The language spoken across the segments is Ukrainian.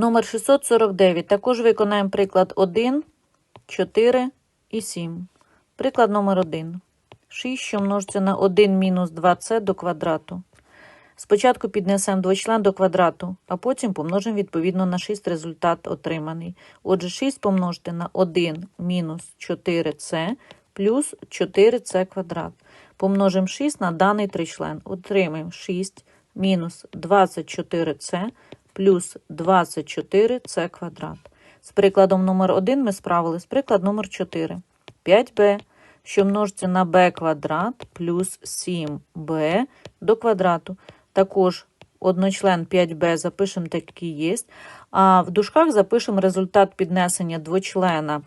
Номер 649. Також виконаємо приклад 1, 4 і 7. Приклад номер 1. 6, що множиться на 1 мінус 2c до квадрату. Спочатку піднесемо двочлен до квадрату, а потім помножимо відповідно на 6 результат отриманий. Отже, 6 помножити на 1 мінус 4c плюс 4c квадрат. Помножимо 6 на даний тричлен. Отримаємо 6 мінус 24c плюс 24c квадрат. З прикладом номер 1 ми справились. Приклад номер 4. 5b, що множиться на b квадрат плюс 7b до квадрату. Також одночлен 5b запишемо так, який є. А в дужках запишемо результат піднесення двочлена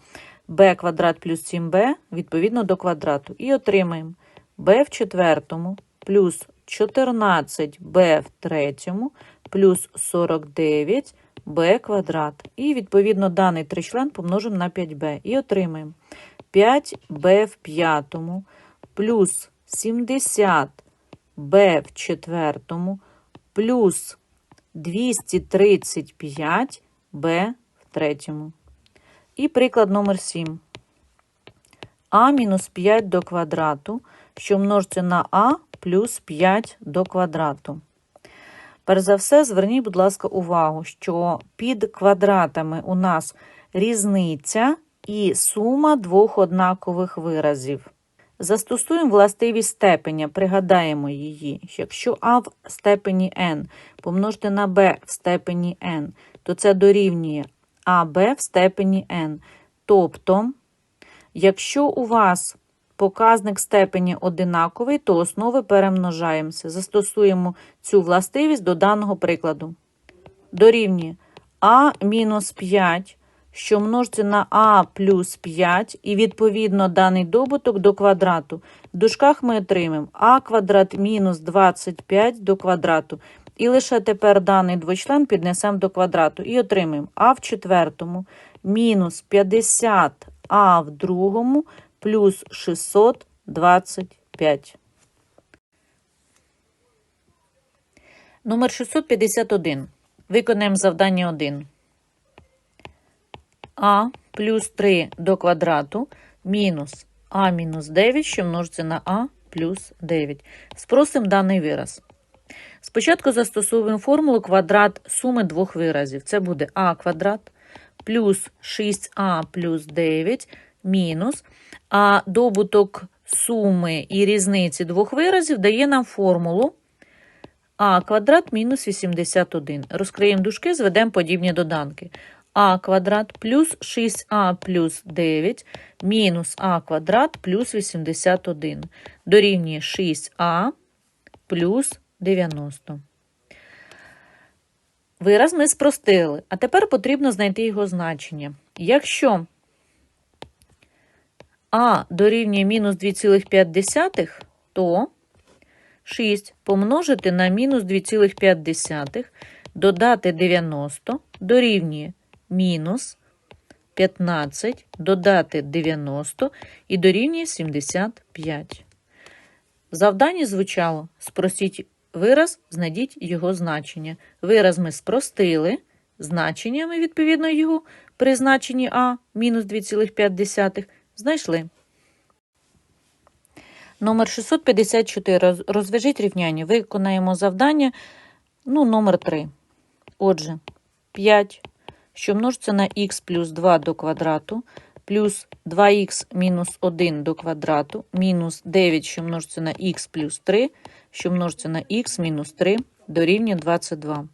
b квадрат плюс 7b відповідно до квадрату. І отримаємо b в четвертому плюс 14b в третьому плюс 49b квадрат. І відповідно даний тричлен помножимо на 5b. І отримаємо 5b в п'ятому плюс 70b в четвертому плюс 235b в третьому. І приклад номер 7. а мінус 5 до квадрату, що множиться на а плюс 5 до квадрату. Перш за все, зверніть, будь ласка, увагу, що під квадратами у нас різниця і сума двох однакових виразів. Застосуємо властивість степеня, пригадаємо її. Якщо а в степені n помножити на b в степені n, то це дорівнює аб в степені n. Тобто, якщо у вас показник степені одинаковий, то основи перемножаємося. Застосуємо цю властивість до даного прикладу. Дорівнює а мінус 5, що множиться на а плюс 5, і відповідно даний добуток до квадрату. В дужках ми отримаємо а квадрат мінус 25 до квадрату. І лише тепер даний двочлен піднесемо до квадрату. І отримаємо а в четвертому мінус 50 а в другому плюс 625. Номер 651. Виконаємо завдання 1. А плюс 3 до квадрату мінус А мінус 9, що множиться на А плюс 9. Спросимо даний вираз. Спочатку застосовуємо формулу квадрат суми двох виразів. Це буде А квадрат плюс 6А плюс 9 мінус. А добуток суми і різниці двох виразів дає нам формулу а квадрат мінус 81. Розкриємо дужки, зведемо подібні доданки. а квадрат плюс 6а плюс 9 мінус а квадрат плюс 81. Дорівнює 6а плюс 90. Вираз ми спростили, а тепер потрібно знайти його значення. Якщо а дорівнює мінус 2,5, то 6 помножити на мінус 2,5, додати 90 дорівнює мінус 15, додати 90 і дорівнює 75. Завдання звучало: спростіть вираз, знайдіть його значення. Вираз ми спростили, значеннями, відповідно, його при значенні А мінус 2,5 знайшли. Номер 654. Розв'яжіть рівняння. Виконаємо завдання. Ну, номер 3. Отже, 5, що множиться на х плюс 2 до квадрату, плюс 2х мінус 1 до квадрату, мінус 9, що множиться на х плюс 3, що множиться на х мінус 3, дорівнює 22.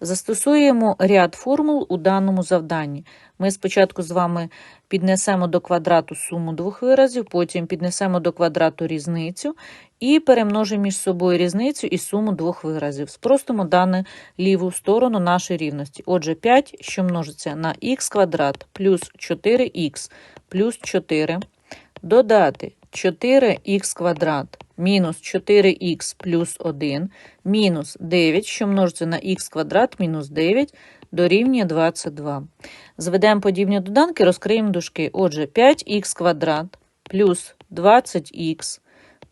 Застосуємо ряд формул у даному завданні. Ми спочатку з вами піднесемо до квадрату суму двох виразів, потім піднесемо до квадрату різницю і перемножимо між собою різницю і суму двох виразів. Спростимо дане ліву сторону нашої рівності. Отже, 5, що множиться на х квадрат плюс 4х плюс 4, додати 4х квадрат мінус 4х плюс 1, мінус 9, що множиться на х квадрат мінус 9, дорівнює 22. Зведемо подібні доданки, розкриємо дужки. Отже, 5х квадрат плюс 20х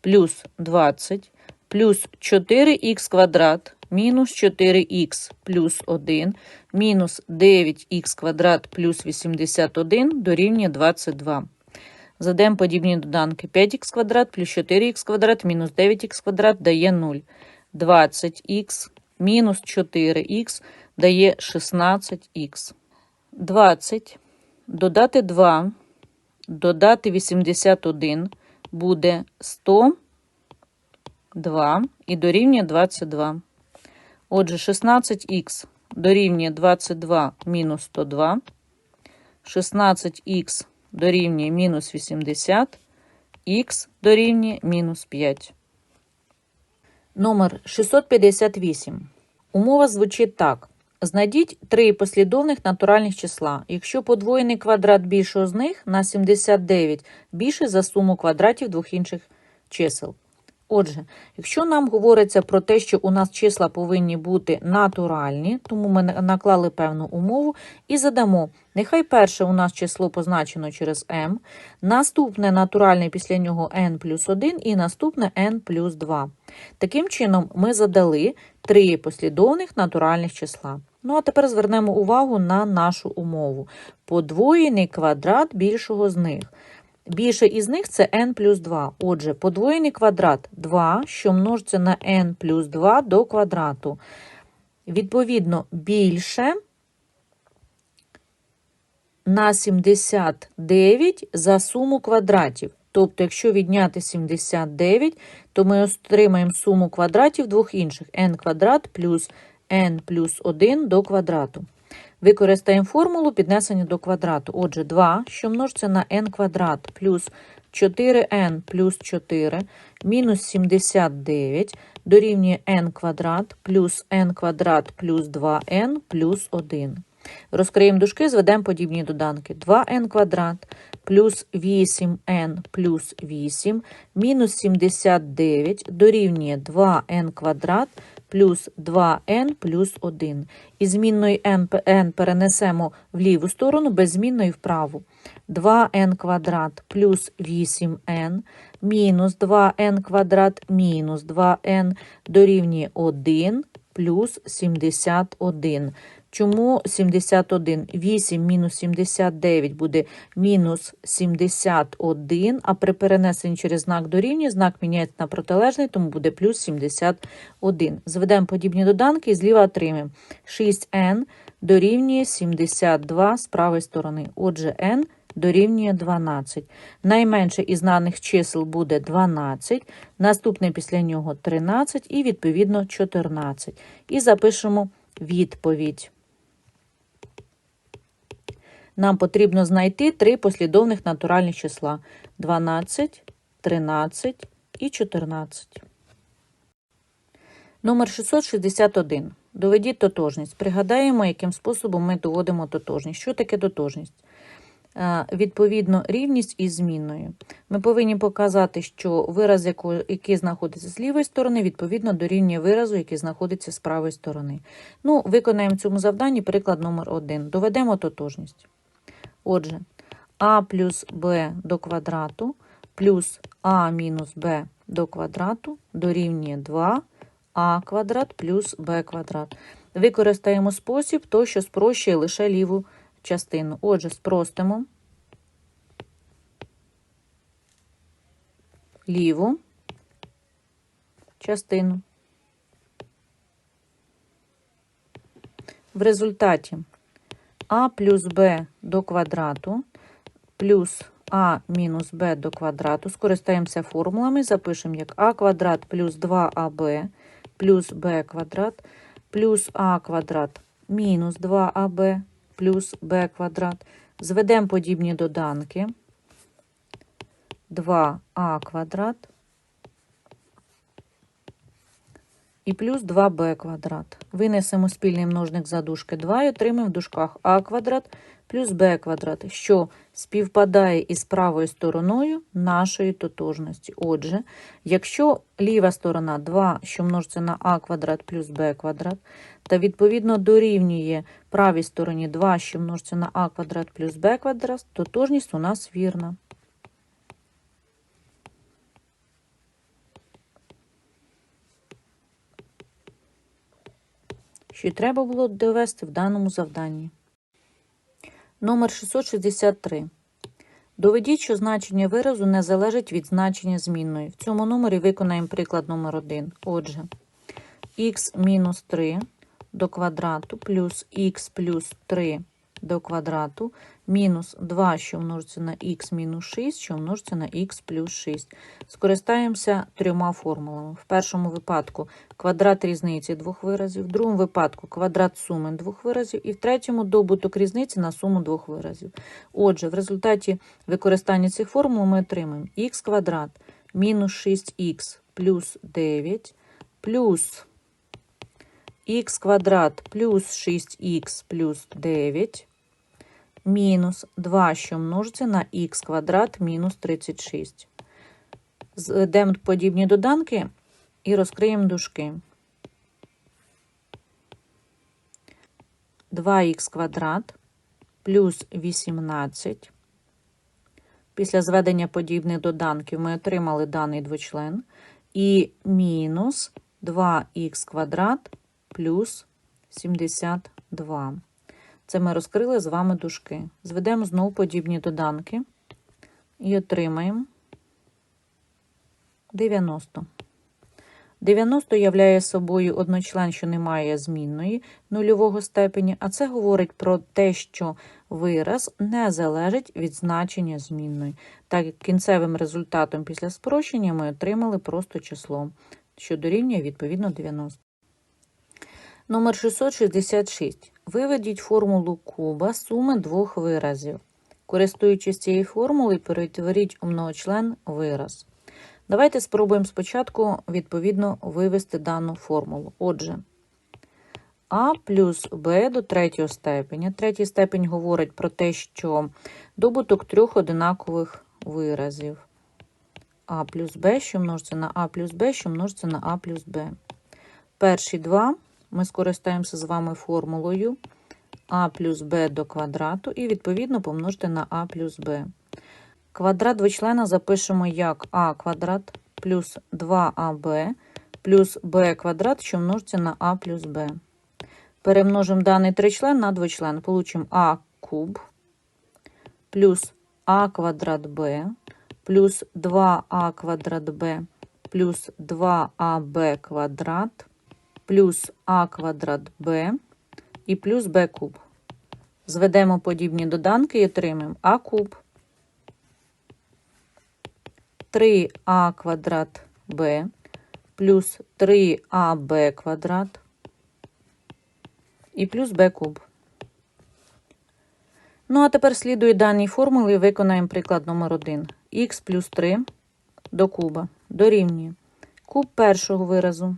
плюс 20 плюс 4х квадрат мінус 4х плюс 1 мінус 9х квадрат плюс 81 дорівнює 22. Задаємо подібні доданки. 5х квадрат плюс 4х квадрат мінус 9х квадрат дає 0. 20х мінус 4х дає 16х. 20 додати 2, додати 81 буде 102 і дорівнює 22. Отже, 16х дорівнює 22 мінус 102. 16х дорівнює мінус 80, х дорівнює мінус 5. Номер 658. Умова звучить так. Знайдіть три послідовних натуральних числа. Якщо подвоєний квадрат більшого з них на 79 більше за суму квадратів двох інших чисел. Отже, якщо нам говориться про те, що у нас числа повинні бути натуральні, тому ми наклали певну умову і задамо, нехай перше у нас число позначено через m, наступне натуральне після нього n плюс 1 і наступне n плюс 2. Таким чином, ми задали три послідовних натуральних числа. Ну а тепер звернемо увагу на нашу умову. Подвоєний квадрат більшого з них. Більше із них це n плюс 2. Отже, подвоєний квадрат 2, що множиться на n плюс 2 до квадрату. Відповідно, більше на 79 за суму квадратів. Тобто, якщо відняти 79, то ми отримаємо суму квадратів двох інших n квадрат плюс n плюс 1 до квадрату. Використаємо формулу піднесення до квадрату. Отже, 2, що множиться на n квадрат плюс 4n плюс 4 мінус 79 дорівнює n квадрат плюс n квадрат плюс 2n плюс 1. Розкриємо дужки, зведемо подібні доданки. 2n квадрат плюс 8n плюс 8 мінус 79 дорівнює 2n квадрат плюс 2n плюс 1. І змінної n, перенесемо в ліву сторону, без змінної вправу. 2n квадрат плюс 8n мінус 2n квадрат мінус 2n дорівнює 1 плюс 71. Чому 71? 8 мінус 79 буде мінус 71, а при перенесенні через знак дорівнює, знак міняється на протилежний, тому буде плюс 71. Зведемо подібні доданки і зліва отримаємо 6n дорівнює 72 з правої сторони. Отже, n дорівнює 12. Найменше із знаних чисел буде 12, наступне після нього 13 і, відповідно, 14. І запишемо відповідь. Нам потрібно знайти три послідовних натуральних числа 12, 13 і 14. Номер 661. Доведіть тотожність. Пригадаємо, яким способом ми доводимо тотожність. Що таке тотожність? Е, Відповідно, рівність із змінною. Ми повинні показати, що вираз, який знаходиться з лівої сторони, відповідно дорівнює виразу, який знаходиться з правої сторони. Ну, виконаємо цьому завданні приклад номер 1. Доведемо тотожність. Отже, а плюс b до квадрату плюс а мінус b до квадрату дорівнює 2а квадрат плюс b квадрат. Використаємо спосіб, то, що спрощує лише ліву частину. Отже, спростимо ліву частину. В результаті а плюс b до квадрату плюс а мінус b до квадрату. Скористаємося формулами, запишемо як а квадрат плюс 2аб плюс b квадрат плюс а квадрат мінус 2аб плюс b квадрат. Зведемо подібні доданки. 2а квадрат і плюс 2b квадрат. Винесемо спільний множник за дужки 2 і отримаємо в дужках а квадрат плюс b квадрат, що співпадає із правою стороною нашої тотожності. Отже, якщо ліва сторона 2, що множиться на а квадрат плюс b квадрат, та відповідно дорівнює правій стороні 2, що множиться на а квадрат плюс b квадрат, тотожність у нас вірна. Що й треба було довести в даному завданні. Номер 663. Доведіть, що значення виразу не залежить від значення змінної. В цьому номері виконаємо приклад номер 1. Отже, х мінус 3 до квадрату плюс х плюс 3 до квадрату мінус 2, що множиться на х мінус 6, що множиться на х плюс 6. Скористаємося трьома формулами. В першому випадку квадрат різниці двох виразів, в другому випадку квадрат суми двох виразів, і в третьому добуток різниці на суму двох виразів. Отже, в результаті використання цих формул ми отримаємо х квадрат мінус 6х плюс 9 плюс х квадрат плюс 6х плюс 9 мінус 2, що множиться на х квадрат мінус 36. Зведемо подібні доданки і розкриємо дужки. 2х квадрат плюс 18. Після зведення подібних доданків ми отримали даний двочлен. І мінус 2х квадрат плюс 72. Це ми розкрили з вами дужки. Зведемо знову подібні доданки і отримаємо 90. 90 являє собою одночлен, що не має змінної нульового степені, а це говорить про те, що вираз не залежить від значення змінної. Так як кінцевим результатом після спрощення ми отримали просто число, що дорівнює відповідно 90. Номер 666. Виведіть формулу куба суми двох виразів. Користуючись цією формулою, перетворіть у многочлен вираз. Давайте спробуємо спочатку відповідно вивести дану формулу. Отже, а плюс b до третього степеня. Третій степень говорить про те, що добуток трьох одинакових виразів. а плюс b, що множиться на а плюс b, що множиться на а плюс b. Перші два ми скористаємося з вами формулою а плюс b до квадрату і, відповідно, помножити на а плюс b. Квадрат двочлена запишемо як а квадрат плюс 2аб плюс b квадрат, що множиться на а плюс b. Перемножимо даний тричлен на двочлен. Получимо а куб плюс а квадрат b плюс 2а квадрат b плюс 2аб квадрат плюс а квадрат b і плюс b куб. Зведемо подібні доданки і отримаємо а куб 3а квадрат b плюс 3аб квадрат і плюс b куб. Ну, а тепер слідує даній формули і виконаємо приклад номер 1. х плюс 3 до куба дорівнює куб першого виразу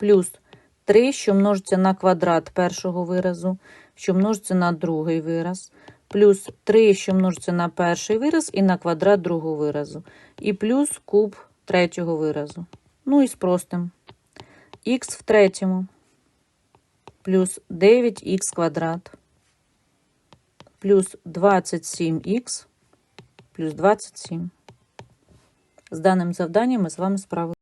плюс 3, що множиться на квадрат першого виразу, що множиться на другий вираз, плюс 3, що множиться на перший вираз і на квадрат другого виразу, і плюс куб третього виразу. Ну і спростимо. х в третьому плюс 9х квадрат плюс 27х плюс 27. З даним завданням ми з вами справилися.